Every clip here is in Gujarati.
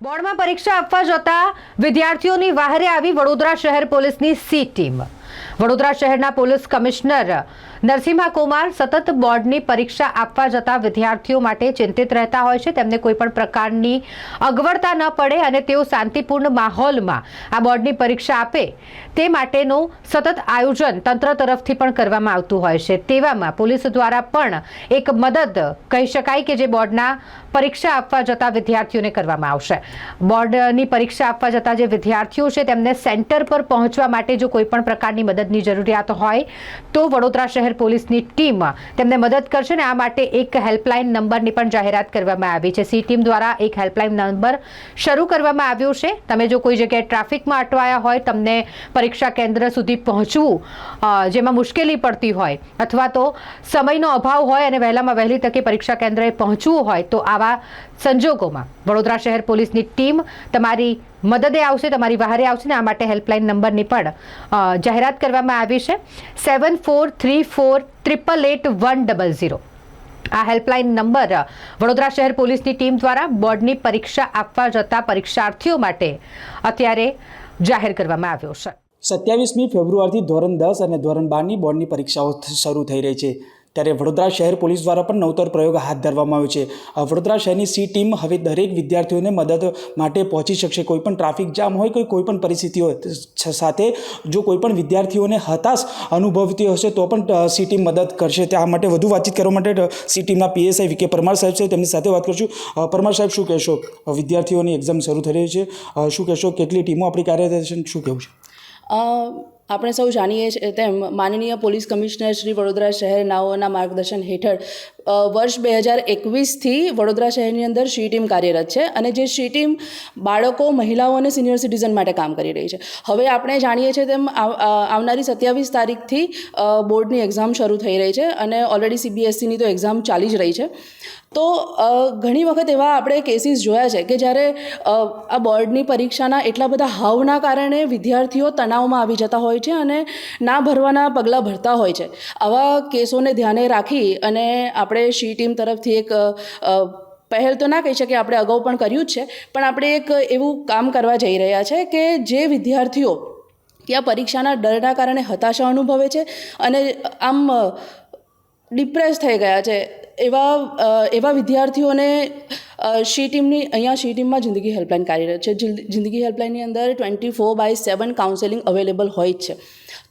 બોર્ડમાં પરીક્ષા આપવા જતા વિદ્યાર્થીઓની વાહરે આવી વડોદરા શહેર પોલીસની સી ટીમ. વડોદરા શહેરના પોલીસ કમિશનર નરસિંહા કુમાર સતત બોર્ડની પરીક્ષા આપવા જતા વિદ્યાર્થીઓ માટે ચિંતિત રહેતા હોય છે. તેમને કોઈ પણ પ્રકારની અગવડતા ન પડે અને તેઓ શાંતિપૂર્ણ માહોલમાં આ બોર્ડની પરીક્ષા આપે તે માટેનું સતત આયોજન તંત્ર તરફથી પણ કરવામાં આવતું હોય છે. તેવામાં પોલીસ દ્વારા પણ એક મદદ કહી શકાય કે જે બોર્ડના પરીક્ષા આપવા જતા વિદ્યાર્થીઓને કરવામાં આવશે. બોર્ડની પરીક્ષા આપવા જતા જે વિદ્યાર્થીઓ છે, તેમને સેન્ટર પર પહોંચવા માટે જો કોઈ પણ પ્રકારની મદદની જરૂરિયાત હોય તો વડોદરા શહેર પોલીસની ટીમ તેમને મદદ કરશે ને આ માટે એક હેલ્પલાઇન નંબરની પણ જાહેરાત કરવામાં આવી છે. સી ટીમ દ્વારા એક હેલ્પલાઇન નંબર શરૂ કરવામાં આવ્યો છે. તમે જો કોઈ જગ્યાએ ટ્રાફિકમાં અટવાયા હોય, તમને પરીક્ષા કેન્દ્ર સુધી પહોંચવું જેમાં મુશ્કેલી પડતી હોય અથવા તો સમયનો અભાવ હોય અને વહેલામાં વહેલી તકે પરીક્ષા કેન્દ્રએ પહોંચવું હોય તો આવા સંજોગોમાં વડોદરા શહેર પોલીસની ટીમ તમારી મદદે આવશે, તમારી વહારે આવશે ને આ માટે હેલ્પલાઇન નંબરની પણ જાહેરાત કરવામાં આવી છે. Seven four three four triple eight one double zero આ હેલ્પલાઇન નંબર વડોદરા શહેર પોલીસની ટીમ દ્વારા બોર્ડની પરીક્ષા આપવા જતા પરીક્ષાર્થીઓ માટે અત્યારે જાહેર કરવામાં આવ્યો છે. સત્યાવીસમી ફેબ્રુઆરીથી ધોરણ દસ અને ધોરણ બારની બોર્ડની પરીક્ષાઓ શરૂ થઈ રહી છે. ત્યારે વડોદરા શહેર પોલીસ દ્વારા પણ નવતર પ્રયોગ હાથ ધરવામાં આવ્યો છે. વડોદરા શહેરની સી ટીમ હવે દરેક વિદ્યાર્થીઓને મદદ માટે પહોંચી શકશે. કોઈ પણ ટ્રાફિક જામ હોય કે કોઈપણ પરિસ્થિતિ હોય સાથે જો કોઈપણ વિદ્યાર્થીઓને હતાશ અનુભવતી હશે તો પણ સી ટીમ મદદ કરશે. તે આ માટે વધુ વાતચીત કરવા માટે સી ટીમના પીએસઆઈ વિકે પરમાર સાહેબ છે, તેમની સાથે વાત કરશું. પરમાર સાહેબ, શું કહેશો? વિદ્યાર્થીઓની એક્ઝામ શરૂ થઈ રહી છે. શું કહેશો? કેટલી ટીમો આપણી કાર્યરત છે? શું કહેવું છે? આપણે સૌ જાણીએ છીએ તેમ માનનીય પોલીસ કમિશનર શ્રી વડોદરા શહેર નાઓના માર્ગદર્શન હેઠળ વર્ષ બે હજાર એકવીસથી વડોદરા શહેરની અંદર શી ટીમ કાર્યરત છે અને જે શી ટીમ બાળકો, મહિલાઓ અને સિનિયર સિટીઝન માટે કામ કરી રહી છે. હવે આપણે જાણીએ છીએ તેમ આવનારી સત્યાવીસ તારીખથી બોર્ડની એક્ઝામ શરૂ થઈ રહી છે અને ઓલરેડી સીબીએસસીની તો એક્ઝામ ચાલી જ રહી છે. તો ઘણી વખત એવા આપણે કેસીસ જોયા છે કે જ્યારે આ બોર્ડની પરીક્ષાના એટલા બધા હાવના કારણે વિદ્યાર્થીઓ તણાવમાં આવી જતા હોય છે અને ના ભરવાના પગલાં ભરતા હોય છે. આવા કેસોને ધ્યાને રાખી અને આપણે શી ટીમ તરફથી એક પહેલ તો ના કહી શકીએ, આપણે અગાઉ પણ કર્યું જ છે. પણ આપણે એક એવું કામ કરવા જઈ રહ્યા છે કે જે વિદ્યાર્થીઓ ત્યાં પરીક્ષાના ડરના કારણે હતાશા અનુભવે છે અને આમ ડિપ્રેસ થઈ ગયા છે. એવા એવા વિદ્યાર્થીઓને શી ટીમની, અહીંયા શી ટીમમાં જિંદગી હેલ્પલાઇન કાર્યરત છે. જિંદગી હેલ્પલાઇનની અંદર twenty four by seven counselling available હોય જ છે.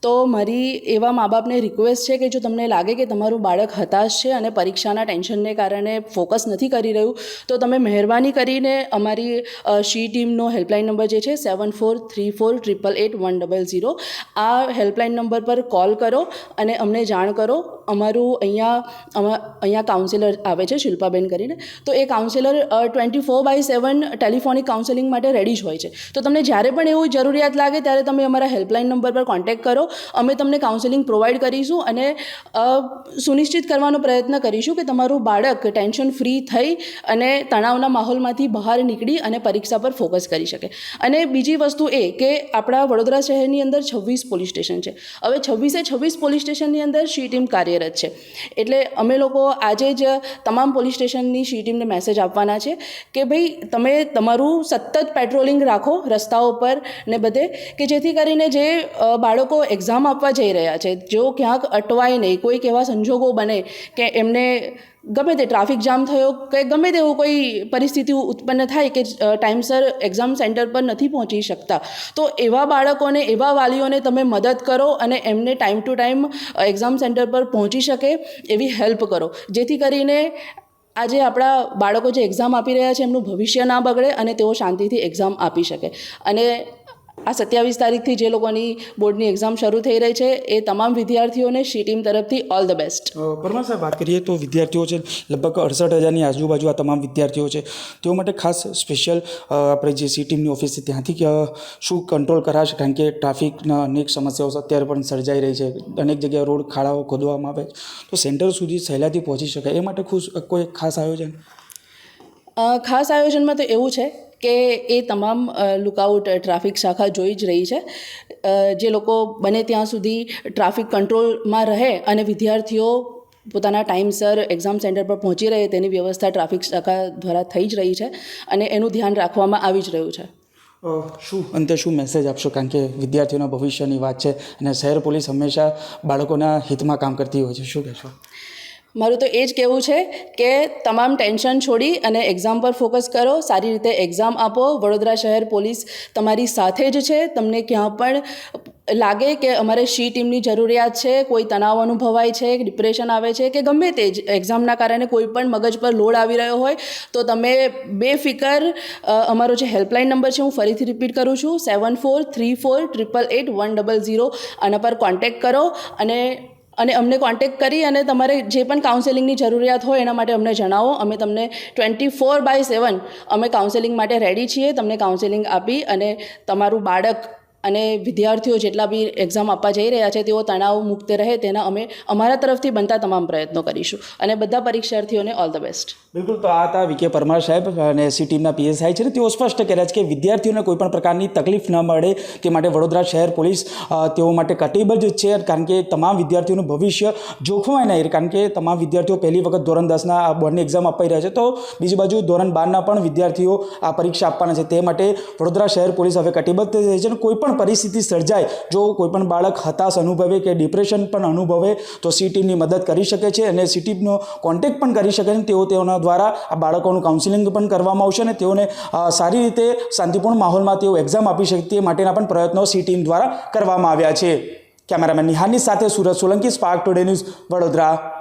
તો મારી એવા મા બાપને રિક્વેસ્ટ છે કે જો તમને લાગે કે તમારું બાળક હતાશ છે અને પરીક્ષાના ટેન્શનને કારણે ફોકસ નથી કરી રહ્યું, તો તમે મહેરબાની કરીને અમારી શી ટીમનો હેલ્પલાઇન નંબર જે છે seven four three four triple eight one double zero આ હેલ્પલાઇન નંબર પર કોલ કરો અને અમને જાણ કરો. અમારું અહીંયા અહીંયા કાઉન્સિલર આવે છે શિલ્પાબેન કરીને. તો એ counsellor twenty four by seven telephonic counselling માટે રેડી જ હોય છે. તો તમને જ્યારે પણ એવું જરૂરિયાત લાગે ત્યારે તમે અમારા હેલ્પલાઇન નંબર પર કોન્ટેક્ટ કરો. અમે તમને કાઉન્સેલિંગ પ્રોવાઈડ કરીશું અને સુનિશ્ચિત કરવાનો પ્રયત્ન કરીશું કે તમારું બાળક ટેન્શન ફ્રી થઈ અને તણાવના માહોલમાંથી બહાર નીકળી અને પરીક્ષા પર ફોકસ કરી શકે. અને બીજી વસ્તુ એ કે આપણા વડોદરા શહેરની અંદર છવ્વીસ પોલીસ સ્ટેશન છે. હવે છવ્વીસે છવ્વીસ પોલીસ સ્ટેશનની અંદર શી ટીમ કાર્યરત છે. એટલે અમે લોકો આજે જ તમામ પોલીસ સ્ટેશનની શી ટીમને મેસેજ આપવાના છે કે ભાઈ તમે તમારું સતત પેટ્રોલિંગ રાખો રસ્તાઓ પર ને બધે, કે જેથી કરીને જે બાળકો એક્ઝામ આપવા જઈ રહ્યા છે. જો ક્યાંક અટવાય નહીં, કોઈક એવા સંજોગો બને કે એમને ગમે તે ટ્રાફિક જામ થયો, કે ગમે તેવું કોઈ પરિસ્થિતિ ઉત્પન્ન થાય કે ટાઈમસર એક્ઝામ સેન્ટર પર નથી પહોંચી શકતા. તો એવા બાળકોને, એવા વાલીઓને તમે મદદ કરો અને એમને time to time exam centre પર પહોંચી શકે એવી હેલ્પ કરો. જેથી કરીને આજે આપણા બાળકો જે એક્ઝામ આપી રહ્યા છે, એમનું ભવિષ્ય ના બગડે અને તેઓ શાંતિથી એક્ઝામ આપી શકે. અને આ સત્યાવીસ તારીખથી જે લોકોની બોર્ડની એક્ઝામ શરૂ થઈ રહી છે એ તમામ વિદ્યાર્થીઓને શી ટીમ તરફથી ઓલ ધ બેસ્ટ પરમાર સાહેબ વાત કરીએ તો વિદ્યાર્થીઓ છે લગભગ અડસઠ હજારની આજુબાજુ આ તમામ વિદ્યાર્થીઓ છે. તેઓ માટે ખાસ સ્પેશિયલ આપણે જે સી ટીમની ઓફિસ છે ત્યાંથી શું કંટ્રોલ કરાશે? કારણ કે ટ્રાફિકના અનેક સમસ્યાઓ અત્યારે પણ સર્જાઈ રહી છે. અનેક જગ્યાએ રોડ ખાડાઓ ખોદવામાં આવે તો સેન્ટર સુધી સહેલાથી પહોંચી શકાય. એ માટે ખુશ કોઈ ખાસ આયોજન? ખાસ આયોજનમાં તો એવું છે કે એ તમામ લુકઆઉટ ટ્રાફિક શાખા જોઈ જ રહી છે. જે લોકો બને ત્યાં સુધી ટ્રાફિક કંટ્રોલમાં રહે અને વિદ્યાર્થીઓ પોતાના ટાઈમસર એક્ઝામ સેન્ટર પર પહોંચી રહે તેની વ્યવસ્થા ટ્રાફિક શાખા દ્વારા થઈ જ રહી છે અને એનું ધ્યાન રાખવામાં આવી જ રહ્યું છે. શું? અંતે શું મેસેજ આપશો? કારણ કે વિદ્યાર્થીઓના ભવિષ્યની વાત છે અને શહેર પોલીસ હંમેશા બાળકોના હિતમાં કામ કરતી હોય છે. શું કહેશો? મારું તો એ જ કહેવું છે કે તમામ ટેન્શન છોડી અને એક્ઝામ પર ફોકસ કરો, સારી રીતે એક્ઝામ આપો. વડોદરા શહેર પોલીસ તમારી સાથે જ છે. તમને ક્યાં પણ લાગે કે અમારે શી ટીમની જરૂરિયાત છે, કોઈ તણાવ અનુભવાય છે ડિપ્રેશન આવે છે, કે ગમે તે જ એક્ઝામના કારણે કોઈ પણ મગજ પર લોડ આવી રહ્યો હોય, તો તમે બેફિકર અમારો જે હેલ્પલાઇન નંબર છે, હું ફરીથી રિપીટ કરું છું seven four three four triple eight one double zero આના પર કોન્ટેક્ટ કરો અને અને અમને કોન્ટેક કરી અને તમારે જે પણ કાઉન્સેલિંગની જરૂરિયાત હોય એના માટે અમને જણાવો. અમે તમને ટ્વેન્ટી ફોર બાય સેવન અમે કાઉન્સેલિંગ માટે રેડી છીએ. તમને કાઉન્સેલિંગ આપી અને તમારું બાળક અને વિદ્યાર્થીઓ જેટલા બી એક્ઝામ આપવા જઈ રહ્યા છે, તેઓ તણાવ મુક્ત રહે તેના અમે અમારા તરફથી બનતા તમામ પ્રયત્નો કરીશું. અને બધા પરીક્ષાર્થીઓને ઓલ ધ બેસ્ટ બિલકુલ, તો આ હતા વિકે પરમાર સાહેબ અને સી ટીમના પીએસઆઈ છે ને, તેઓ સ્પષ્ટ કર્યા છે કે વિદ્યાર્થીઓને કોઈ પણ પ્રકારની તકલીફ ન મળે, તે માટે વડોદરા શહેર પોલીસ તેઓ માટે કટિબદ્ધ છે, કારણ કે તમામ વિદ્યાર્થીઓનું ભવિષ્ય જોખમાય નહીં, કારણ કે તમામ વિદ્યાર્થીઓ પહેલી વખત ધોરણ દસના બોર્ડની એક્ઝામ અપાઈ રહ્યા છે. તો બીજી બાજુ ધોરણ બારના પણ વિદ્યાર્થીઓ આ પરીક્ષા આપવાના છે, તે માટે વડોદરા શહેર પોલીસ હવે કટિબદ્ધ થઈ છે કોઈ પણ પરિસ્થિતિ સર્જાય. જો કોઈપણ બાળક હતાશ અનુભવે કે ડિપ્રેશન પણ અનુભવે, તો સી ટીમની મદદ કરી શકે છે અને સિટીનો કોન્ટેક્ટ પણ કરી શકે છે. તેઓ તેઓના દ્વારા આ બાળકોનું કાઉન્સિલિંગ પણ કરવામાં આવશે અને તેઓને સારી રીતે શાંતિપૂર્ણ માહોલમાં તેઓ એક્ઝામ આપી શકે તે માટેના પણ પ્રયત્નો સિટીમ દ્વારા કરવામાં આવ્યા છે. કેમેરામેન નિહારની સાથે Surat Solanki Spark Today News Vadodara.